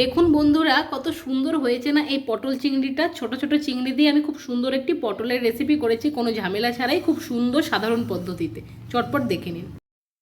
দেখুন বন্ধুরা, কত সুন্দর হয়েছে না এই পটল চিংড়িটা। ছোট ছোট চিংড়ি দিয়ে আমি খুব সুন্দর একটি পটলের রেসিপি করেছি, কোনো ঝামেলা ছাড়াই, খুব সুন্দর সাধারণ পদ্ধতিতে। চটপট দেখে নিন।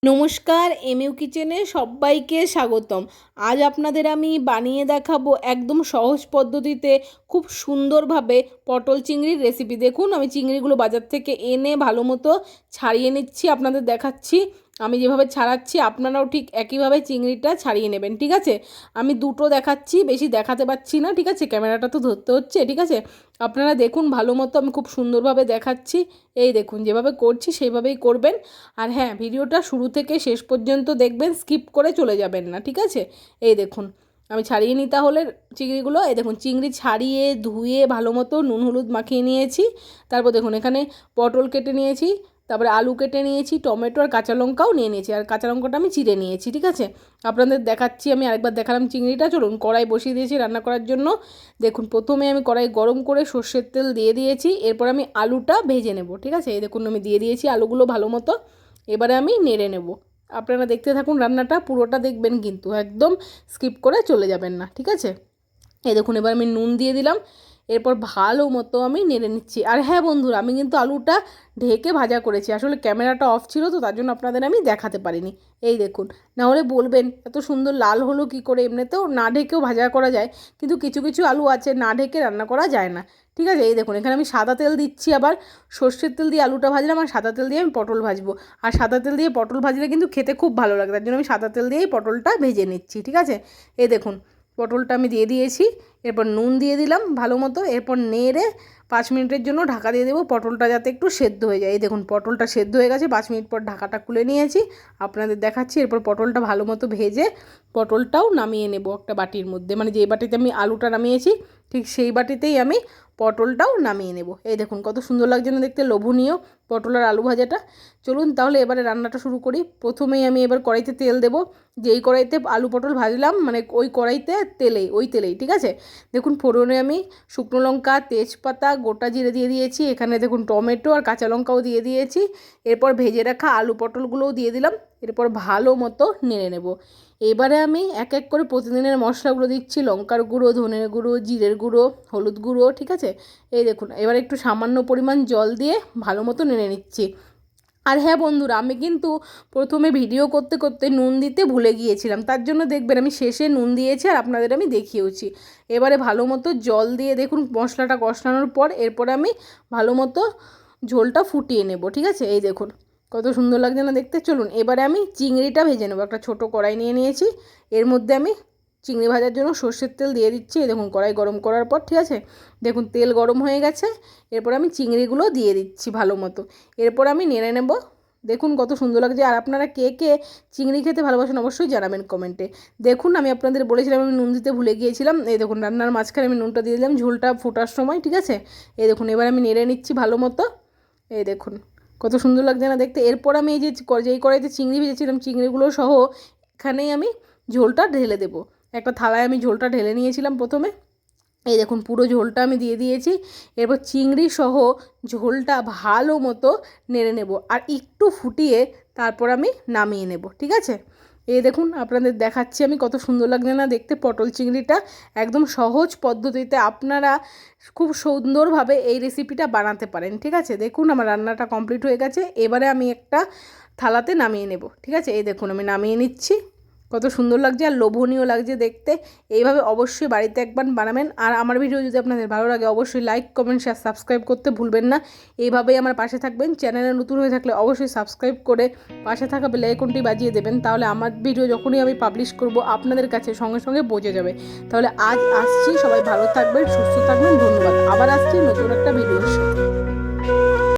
নমস্কার, এমইউ কিচেনে সবাইকে স্বাগতম। আজ আপনাদের আমি বানিয়ে দেখাবো একদম সহজ পদ্ধতিতে, খুব সুন্দরভাবে পটল চিংড়ির রেসিপি দেখুন, আমি চিংড়িগুলো বাজার থেকে এনে ভালো মতো ছাড়িয়ে নিচ্ছি, আপনাদের দেখাচ্ছি। আমি যেভাবে ছাড়াচ্ছি, আপনারাও ঠিক একইভাবে চিংড়িটা ছাড়িয়ে নেবেন, ঠিক আছে? আমি দুটো দেখাচ্ছি, বেশি দেখাতে পাচ্ছি না, ঠিক আছে? ক্যামেরাটা তো ধরতে হচ্ছে, ঠিক আছে? আপনারা দেখুন, ভালো মতো আমি খুব সুন্দরভাবে দেখাচ্ছি। এই দেখুন, যেভাবে করছি, সেইভাবেই করবেন। আর হ্যাঁ ভিডিওটা শুরু থেকে শেষ পর্যন্ত দেখবেন, স্কিপ করে চলে যাবেন না, ঠিক আছে? এই দেখুন, আমি ছাড়িয়ে নিই তাহলে চিংড়িগুলো। এই দেখুন, চিংড়ি ছাড়িয়ে, ধুয়ে, ভালো মতো নুন, হলুদ মাখিয়ে নিয়েছি। তারপর দেখুন, এখানে পটল কেটে নিয়েছি। তারপরে আলু কেটে নিয়েছি, টমেটো আর কাঁচা লঙ্কাও নিয়ে নিয়েছি। আর কাঁচা লঙ্কাটা আমি চিড়ে নিয়েছি, ঠিক আছে? আপনাদের দেখাচ্ছি, আমি আরেকবার দেখালাম চিংড়িটা। চলুন, কড়াই বসিয়ে দিয়েছি রান্না করার জন্য। দেখুন, প্রথমে আমি কড়াই গরম করে সর্ষের তেল দিয়ে দিয়েছি। এরপর আমি আলুটা ভেজে নেব, ঠিক আছে? এই দেখুন, আমি দিয়ে দিয়েছি আলুগুলো ভালো মতো। এবারে আমি নেড়ে নেব। আপনারা দেখতে থাকুন রান্নাটা, পুরোটা দেখবেন কিন্তু। একদম স্কিপ করে চলে যাবেন না, ঠিক আছে? এই দেখুন, এবার আমি নুন দিয়ে দিলাম। এরপর ভালো মতো আমি নেড়ে নিচ্ছি। আর হ্যাঁ বন্ধুরা, আমি কিন্তু আলুটা ঢেকে ভাজা করেছি। আসলে ক্যামেরাটা অফ ছিল তো, তার জন্য আপনাদের আমি দেখাতে পারিনি। এই দেখুন নাহলে বলবেন, এত সুন্দর লাল হলো কি করে? এমনিতেও না ঢেকেও ভাজা করা যায়, কিন্তু কিছু কিছু আলু আছে, না ঢেকে রান্না করা যায় না। ঠিক আছে, এই দেখুন, এখানে আমি সাদা তেল দিচ্ছি আবার। সর্ষের তেল দিয়ে আলুটা ভাজলাম, আর সাদা তেল দিয়ে আমি পটল ভাজবো। আর সাদা তেল দিয়ে পটল ভাজলে কিন্তু খেতে খুব ভালো লাগে, তার জন্য আমি সাদা তেল দিয়েই পটলটা ভেজে নিচ্ছি। ঠিক আছে, এই দেখুন, পটলটা আমি দিয়ে দিয়েছি। এরপর নুন দিয়ে দিলাম ভালো মতো, এরপর নেড়ে পাঁচ মিনিটের জন্য ঢাকা দিয়ে দেবো পটলটা যাতে একটু সেদ্ধ হয়ে যায়। এই দেখুন, পটলটা সেদ্ধ হয়ে গেছে, পাঁচ মিনিট পর ঢাকাটা খুলে নিয়েছি, আপনাদের দেখাচ্ছি। এরপর পটলটা ভালো মতো ভেজে পটলটাও নামিয়ে নেব একটা বাটির মধ্যে। মানে যে বাটিতে আমি আলুটা নামিয়েছি, ঠিক সেই বাটিতেই আমি পটলটাও নামিয়ে নেব। এই দেখুন, কত সুন্দর লাগছে না দেখতে, লোভনীয় পটল আর আলু ভাজাটা। চলুন তাহলে এবারে রান্নাটা শুরু করি। প্রথমেই আমি এবার কড়াইতে তেল দেবো। যেই কড়াইতে আলু পটল ভাজলাম মানে ওই কড়াইতে তেলেই, ওই তেলেই, ঠিক আছে? দেখুন ফোড়নে আমি শুকনো লঙ্কা, তেজপাতা, গোটা জিরে দিয়ে দিয়েছি। এখানে দেখুন টমেটো আর কাঁচা লঙ্কাও দিয়ে দিয়েছি। এরপর ভেজে রাখা আলু পটলগুলোও দিয়ে দিলাম। এরপর ভালো মতো নেড়ে নেব। এবারে আমি এক এক করে প্রতিদিনের মশলাগুলো দিচ্ছি। লঙ্কার গুঁড়ো, ধনের গুঁড়ো, জিরের গুঁড়ো, হলুদ গুঁড়ো, ঠিক আছে? এই দেখুন, এবার একটু সামান্য পরিমাণ জল দিয়ে ভালো মতো নেড়ে নিচ্ছি। আর হ্যাঁ বন্ধুরা, আমি কিন্তু প্রথমে ভিডিও করতে করতে নুন দিতে ভুলে গিয়েছিলাম। তার জন্য দেখবেন আমি শেষে নুন দিয়েছি আর আপনাদের আমি দেখিয়েওছি। এবারে ভালো মতো জল দিয়ে দেখুন মশলাটা কষানোর পর এরপর আমি ভালো মতো ঝোলটা ফুটিয়ে নেব, ঠিক আছে? এই দেখুন, কত সুন্দর লাগছে না দেখতে? চলুন, এবারে আমি চিংড়িটা ভেজে নেব। একটা ছোটো কড়াই নিয়ে নিয়েছি। এর মধ্যে আমি চিংড়ি ভাজার জন্য সর্ষের তেল দিয়ে দিচ্ছি। দেখুন, কড়াই গরম করার পর, ঠিক আছে? দেখুন, তেল গরম হয়ে গেছে। এরপর আমি চিংড়িগুলো দিয়ে দিচ্ছি ভালো মতো। এরপর আমি নেড়ে নেব। দেখুন, কত সুন্দর লাগছে। আর আপনারা কে কে চিংড়ি খেতে ভালোবাসেন অবশ্যই জানাবেন কমেন্টে। দেখুন, আমি আপনাদের বলেছিলাম, আমি নুন দিতে ভুলে গিয়েছিলাম। এই দেখুন, রান্নার মাঝখানে আমি নুনটা দিয়ে দিলাম। ঝোলটা ফোটার সময়, ঠিক আছে? এই দেখুন, এবার আমি নেড়ে নিচ্ছি ভালো মতো। এই দেখুন, কত সুন্দর লাগছে না দেখতে। এরপর আমি এই যে যেই কড়াইতে চিংড়ি ভেজেছিলাম, চিংড়িগুলো সহ এখানেই আমি ঝোলটা ঢেলে দেবো। একটা থালায় আমি ঝোলটা ঢেলে নিয়েছিলাম প্রথমে। এই দেখুন, পুরো ঝোলটা আমি দিয়ে দিয়েছি। এরপর চিংড়ি সহ ঝোলটা ভালো মতো নেড়ে নেব আর একটু ফুটিয়ে তারপর আমি নামিয়ে নেব, ঠিক আছে? এই দেখুন, আপনাদের দেখাচ্ছি আমি কত সুন্দর লাগছে না দেখতে পটল চিংড়িটা। একদম সহজ পদ্ধতিতে আপনারা খুব সুন্দরভাবে এই রেসিপিটা বানাতে পারেন, ঠিক আছে? দেখুন, আমার রান্নাটা কমপ্লিট হয়ে গেছে। এবারে আমি একটা থালাতে নামিয়ে নেব, ঠিক আছে? এই দেখুন, আমি নামিয়ে নিচ্ছি। কত সুন্দর লাগছে আর লোভনীয় লাগছে দেখতে। এইভাবে অবশ্যই বাড়িতে একবার বানাবেন। আর আমার ভিডিও যদি আপনাদের ভালো লাগে, অবশ্যই লাইক কমেন্ট শেয়ার সাবস্ক্রাইব করতে ভুলবেন না। এইভাবেই আমার পাশে থাকবেন। চ্যানেলে নতুন হয়ে থাকলে অবশ্যই সাবস্ক্রাইব করে পাশে থাকা বেলাইকনটি বাজিয়ে দেবেন। তাহলে আমার ভিডিও যখনই আমি পাবলিশ করব, আপনাদের কাছে সঙ্গে সঙ্গে পৌঁছে যাবে। তাহলে আজ আসছি। সবাই ভালো থাকবেন, সুস্থ থাকবেন। ধন্যবাদ। আবার আসছি নতুন একটা ভিডিওর সাথে।